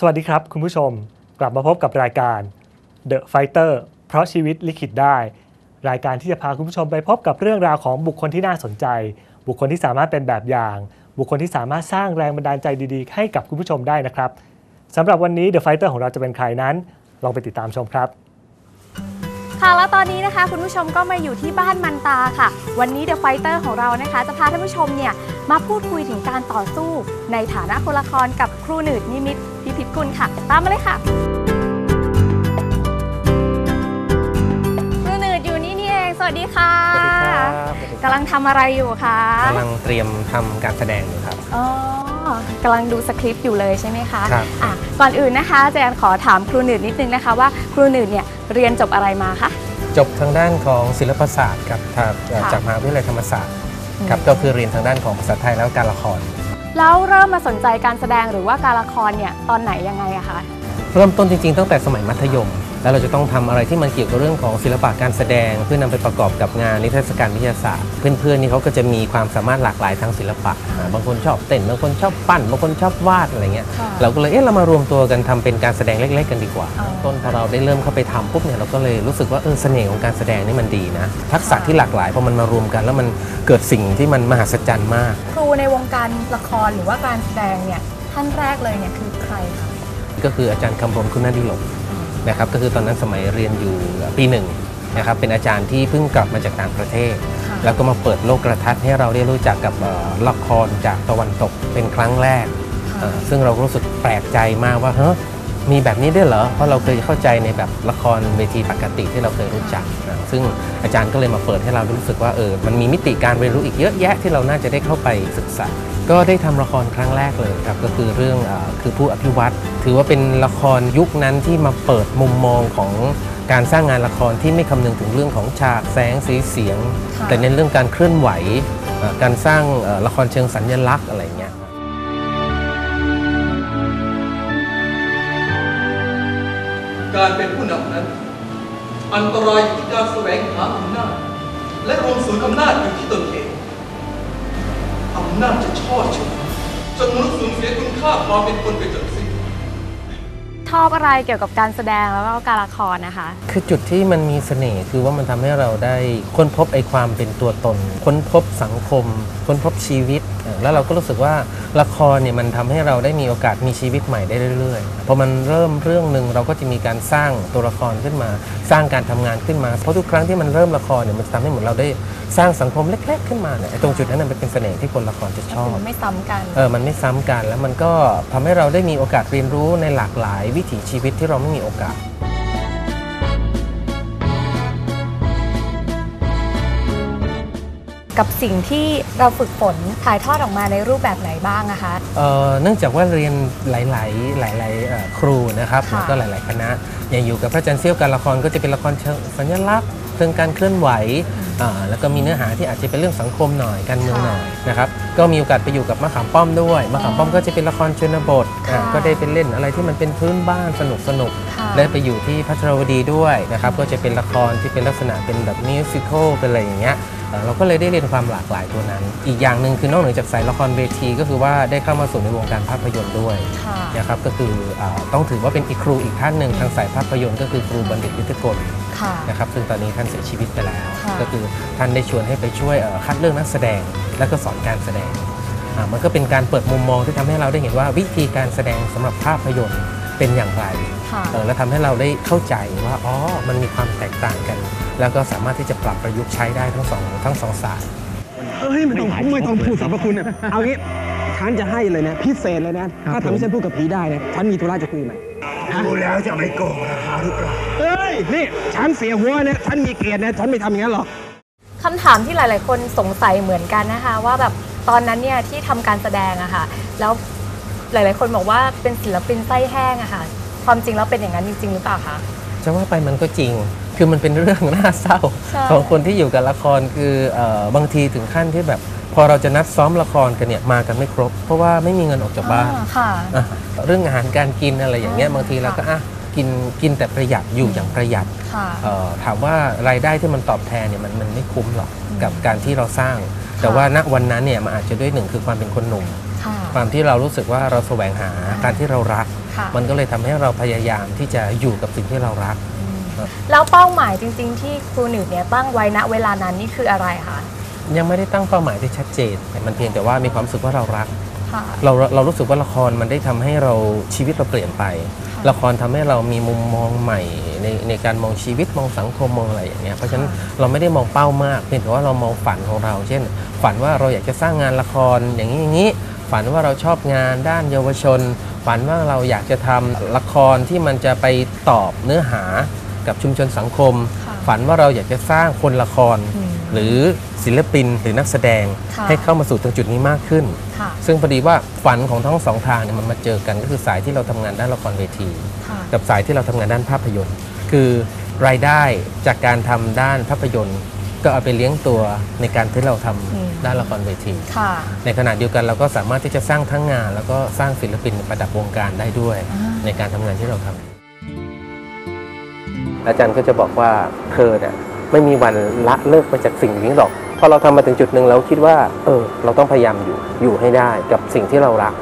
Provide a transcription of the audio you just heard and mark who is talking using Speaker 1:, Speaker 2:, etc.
Speaker 1: สวัสดีครับ คุณผู้ชมกลับมาพบกับรายการ The Fighter เพราะชีวิตลิขิตได้ รายการที่จะพาคุณผู้ชมไปพบกับเรื่องราวของบุคคลที่น่าสนใจ บุคคลที่สามารถเป็นแบบอย่าง บุคคลที่สามารถสร้างแรงบันดาลใจดีๆ ให้กับคุณผู้ชมได้นะครับสำหรับวันนี้ The Fighter ของเราจะเป็นใครนั้น ลองไปติดตามชมครับ
Speaker 2: ค่ะแล้วตอนนี้นะคะคุณผู้ชมก็มาอยู่ที่บ้านมันตาค่ะ วันนี้ The Fighter ของเรานะคะ จะพาท่านผู้ชมเนี่ย มาพูดคุยถึงการต่อสู้ในฐานะคนละครกับครูหนืดนิมิตพิพิธกุลค่ะ ตามมาเลยค่ะ ครูหนืดอยู่นี่นี่เอง สวัสดีค่ะกำลังทำอะไรอยู่คะ
Speaker 3: กำลังเตรียมทำการแสดงอยู่ครับ
Speaker 2: อ๋อกำลังดูสคริปต์อยู่เลยใช่ไหมคะ
Speaker 3: ครับ
Speaker 2: อะก่อนอื่นนะคะเจนขอถามครูหนืดนิดนึงนะคะว่าครูหนืดเนี่ยเรียนจบอะไรมาคะ
Speaker 3: จบทางด้านของศิลปศาสตร์ครับครับเอ่อ
Speaker 2: ค่ะ
Speaker 3: จากมหาวิทยาลัยธรรมศาสตร์
Speaker 2: อืม
Speaker 3: ครับก็คือเรียนทางด้านของภาษาไทยแล้วการละคร
Speaker 2: แล้วเริ่มมาสนใจการแสดงหรือว่าการละครเนี่ยตอนไหนยังไงอะคะ
Speaker 3: เริ่มต้นจริงๆตั้งแต่สมัยมัธยม แล้วเราจะต้องทำอะไรที่มันเกี่ยวกับเรื่องของศิลปะการแสดง เพื่อนำไปประกอบกับงานนิทรรศการวิทยาศาสตร์ เพื่อนๆนี่เขาก็จะมีความสามารถหลากหลายทางศิลปะอ่าบางคนชอบเต้นบางคนชอบปั้นบางคนชอบวาดอะไรเงี้ย
Speaker 2: ค่ะ
Speaker 3: เราก็เลยเอ๊ะเรามารวมตัวกันทำเป็นการแสดงเล็ก ๆ กันดีกว่า
Speaker 2: อ๋อ
Speaker 3: ต้นพอเราได้เริ่มเข้าไปทำปุ๊บเนี่ยเราก็เลยรู้สึกว่าเออเสน่ห์ของการแสดงนี่มันดีนะทักษะที่หลากหลายพอมันมารวมกัน แล้วมันเกิดสิ่งที่มันมหัศจรรย์มาก
Speaker 2: ครูในวงการละครหรือว่าการแสดงเนี่ยท่านแรกเลยเนี่ยคือใครคะ
Speaker 3: ก็คืออาจารย์คำรณคุณนาดีหลก นะครับก็คือตอนนั้นสมัยเรียนอยู่ปีหนึ่งนะครับเป็นอาจารย์ที่เพิ่งกลับมาจากต่างประเทศ
Speaker 2: ค่ะ
Speaker 3: แล้วก็มาเปิดโลกกระทัดให้เราได้รู้จักกับเอ่อละครจากตะวันตกเป็นครั้งแรกเอ่อซึ่งเรารู้สึกแปลกใจมากว่าเฮ้ยมีแบบนี้ด้วยเหรอ เพราะเราเคยเข้าใจในแบบละครเวทีปกติที่เราเคยรู้จักนะซึ่งอาจารย์ก็เลยมาเปิดให้เรารู้สึกว่าเออ มันมีมิติการเรียนรู้อีกเยอะแยะที่เราน่าจะได้เข้าไปศึกษา ก็ได้ทำละครครั้งแรกเลยครับ ก็คือเรื่องเออคือผู้อภิวัตร ถือว่าเป็นละครยุคนั้นที่มาเปิดมุมมองของการสร้างงานละครที่ไม่คำนึงถึงเรื่องของฉากแสงสีเสียง
Speaker 2: ค่ะ
Speaker 3: แต่เน้นเรื่องการเคลื่อนไหวเอ่อการสร้างเอ่อละครเชิงสัญลักษณ์อะไรเงี้ย
Speaker 4: การเป็นผู้นำนั้น อันตรายอยู่ที่การแสวงหาอำนาจ และรวมศูนย์อำนาจอยู่ที่ตนเองอำนาจจะช่อฉนจนมนุษย์สูญเสียคุณค่าความเป็นคนไปจนสิ้น
Speaker 2: ชอบอะไรเกี่ยวกับการแสดงแล้วก็การละครนะคะ
Speaker 3: คือจุดที่มันมีเสน่ห์คือว่ามันทำให้เราได้ค้นพบไอ้ความเป็นตัวตน ค้นพบสังคม ค้นพบชีวิต แล้วเราก็รู้สึกว่าละครเนี่ยมันทำให้เราได้มีโอกาสมีชีวิตใหม่ได้เรื่อยๆพอมันเริ่มเรื่องหนึ่งเราก็จะมีการสร้างตัวละครขึ้นมา สร้างการทำงานขึ้นมา เพราะทุกครั้งที่มันเริ่มละครเนี่ยมันจะทำให้เหมือนเราได้สร้างสังคมเล็ก ๆ ขึ้นมาเนี่ยไอ้ตรงจุดนั้นนะมันเป็นเสน่ห์ที่คนละครจะชอบ
Speaker 2: ไม่ซ้ำกัน
Speaker 3: เออมันไม่ซ้ำกัน แล้วมันก็ทำให้เราได้มีโอกาสเรียนรู้ในหลากหลายวิถีชีวิตที่เราไม่มีโอกาส
Speaker 2: กับสิ่งที่เราฝึกฝนถ่ายทอดออกมาในรูปแบบไหนบ้างนะคะ
Speaker 3: เอ่อเนื่องจากว่าเรียนหลาย ๆ หลายๆเอ่อครูนะครับ
Speaker 2: ค่ะ
Speaker 3: แล้วก็หลาย ๆ คณะ อย่างอยู่กับพระอาจารย์เซี่ยวการละครก็จะเป็นละครเชิงสัญลักษณ์เชิงการเคลื่อนไหวอ่าแล้วก็มีเนื้อหาที่อาจจะเป็นเรื่องสังคมหน่อยการเมืองหน่อยนะครับก็มีโอกาสไปอยู่กับมะขามป้อมด้วยมะขามป้อมก็จะเป็นละครชนบทอ่า
Speaker 2: ค่ะ
Speaker 3: ก็ได้เป็นเล่นอะไรที่มันเป็นพื้นบ้านสนุกสนุก
Speaker 2: ค่ะ
Speaker 3: ได้ไปอยู่ที่พัทรวดีด้วยนะครับ ก็จะเป็นละครที่เป็นลักษณะเป็นแบบมิวสิควลเป็นอะไรอย่างเงี้ย เอ่อเราก็เลยได้เรียนความหลากหลายตัวนั้น อีกอย่างหนึ่งคือนอกเหนือจากสายละครเวที ก็คือว่าได้เข้ามาสู่ในวงการภาพยนตร์ด้วย
Speaker 2: ค่ะ
Speaker 3: นะครับก็คืออาต้องถือว่าเป็นอีกครูอีกท่านหนึ่งทางสายภาพยนตร์ก็คือครูบัณฑิตยุทธกล
Speaker 2: ค่ะ
Speaker 3: นะครับซึ่งตอนนี้ท่านเสียชีวิตไปแล้ว
Speaker 2: ค่ะ
Speaker 3: ก็คือท่านได้ชวนให้ไปช่วยเอ่อคัดเลือกนักแสดง และก็สอนการแสดงอ่ามันก็เป็นการเปิดมุมมองที่ทำให้เราได้เห็นว่าวิธีการแสดงสำหรับภาพยนตร์เป็นอย่างไร
Speaker 2: ค่ะ
Speaker 3: เออและทำให้เราได้เข้าใจว่าอ๋อมันมีความแตกต่างกัน แล้วก็สามารถที่จะปรับประยุกต์ใช้ได้ทั้งสองทั้งสองศาสตร์
Speaker 5: เอ้ยไม่ต้องไม่ต้องพูดสรรพคุณนะเอางี้ฉันจะให้เลยนะพิเศษเลยนะ ถ้าทำให้ฉันพูดกับผีได้นะฉันมีธุระจะคุยใหม่
Speaker 6: ดูแล้วจะไม่โกงราคาหรือเปล่า
Speaker 5: เอ้ยนี่ฉันเสียหัวนะฉันมีเกียรตินะฉันไม่ทำอย่างนั้นหรอก
Speaker 2: คำถามที่หลาย ๆ คนสงสัยเหมือนกันนะคะ ว่าแบบตอนนั้นเนี่ยที่ทำการแสดงอะค่ะ แล้วหลาย ๆ คนบอกว่าเป็นศิลปินไส้แห้งอะค่ะ ความจริงแล้วเป็นอย่างนั้นจริง ๆ หรือเปล่าคะ
Speaker 3: จะว่าไปมันก็จริง คือมันเป็นเรื่องน่าเศร้า
Speaker 2: ใช่
Speaker 3: ของคนที่อยู่กับละครคือเออบางทีถึงขั้นที่แบบ พอเราจะนัดซ้อมละครกันเนี่ยมากันไม่ครบ เพราะว่าไม่มีเงินออกจากบ้าน
Speaker 2: อ่ค่ะ
Speaker 3: อะเรื่องอาหารการกินอะไรอย่างเงี้ย
Speaker 2: อ่า
Speaker 3: บางทีเราก็อะกินกินแต่ประหยัดอยู่อย่างประหยัด
Speaker 2: ค่ะ
Speaker 3: เอ่อถามว่ารายได้ที่มันตอบแทนเนี่ยมันมันไม่คุ้มหรอกกับการที่เราสร้าง แต่ว่าณวันนั้นเนี่ยมันอาจจะด้วยหนึ่งคือความเป็นคนหนุ่ม
Speaker 2: ค่ะ
Speaker 3: ความที่เรารู้สึกว่าเราแสวงหาการที่เรารัก
Speaker 2: ค่ะ
Speaker 3: มันก็เลยทำให้เราพยายามที่จะอยู่กับสิ่งที่เรารัก
Speaker 2: แล้วเป้าหมายจริง ๆ ที่ครูหนืดเนี่ยตั้งไว้ณเวลานั้นนี่คืออะไรคะ
Speaker 3: ยังไม่ได้ตั้งเป้าหมายที่ชัดเจนแต่มันเพียงแต่ว่ามีความรู้สึกว่าเรารัก
Speaker 2: ค่ะ
Speaker 3: เราเรารู้สึกว่าละครมันได้ทำให้เราชีวิตเราเปลี่ยนไป
Speaker 2: ค่ะ
Speaker 3: ละครทำให้เรามีมุมมองใหม่ในในการมองชีวิตมองสังคมมองอะไรอย่างเงี้ยเพราะฉะนั้นเราไม่ได้มองเป้ามากเพียงแต่ว่าเรามองฝันของเรา เช่น ฝันว่าเราอยากจะสร้างงานละครอย่างนี้อย่างนี้ ฝันว่าเราชอบงานด้านเยาวชน ฝันว่าเราอยากจะทำละครที่มันจะไปตอบเนื้อหา กับชุมชนสังคม
Speaker 2: ค่ะ
Speaker 3: ฝันว่าเราอยากจะสร้างคนละคร
Speaker 2: อืม
Speaker 3: หรือศิลปินหรือนักแสดง
Speaker 2: ค่ะ
Speaker 3: ให้เข้ามาสู่ตรงจุดนี้มากขึ้น
Speaker 2: ค่ะ
Speaker 3: ซึ่งพอดีว่าฝันของทั้งสองทางเนี่ยมันมาเจอกันก็คือสายที่เราทำงานด้านละครเวที
Speaker 2: ค่ะ
Speaker 3: กับสายที่เราทำงานด้านภาพยนตร์ คือรายได้จากการทำด้านภาพยนตร์ก็เอาไปเลี้ยงตัวในการที่เราทำ
Speaker 2: อืม
Speaker 3: ด้านละครเวที
Speaker 2: ค่ะ
Speaker 3: ในขณะเดียวกันเราก็สามารถที่จะสร้างทั้งงาน แล้วก็สร้างศิลปินประดับวงการได้ด้วย
Speaker 2: อ่า
Speaker 3: ในการทำงานที่เราทำ อาจารย์ก็จะบอกว่าเธอเนี่ยไม่มีวันละเลิกไปจากสิ่งนี้หรอกพอเราทำมาถึงจุดหนึ่งเราคิดว่า เออ เราต้องพยายามอยู่อยู่ให้ได้กับสิ่งที่เรารัก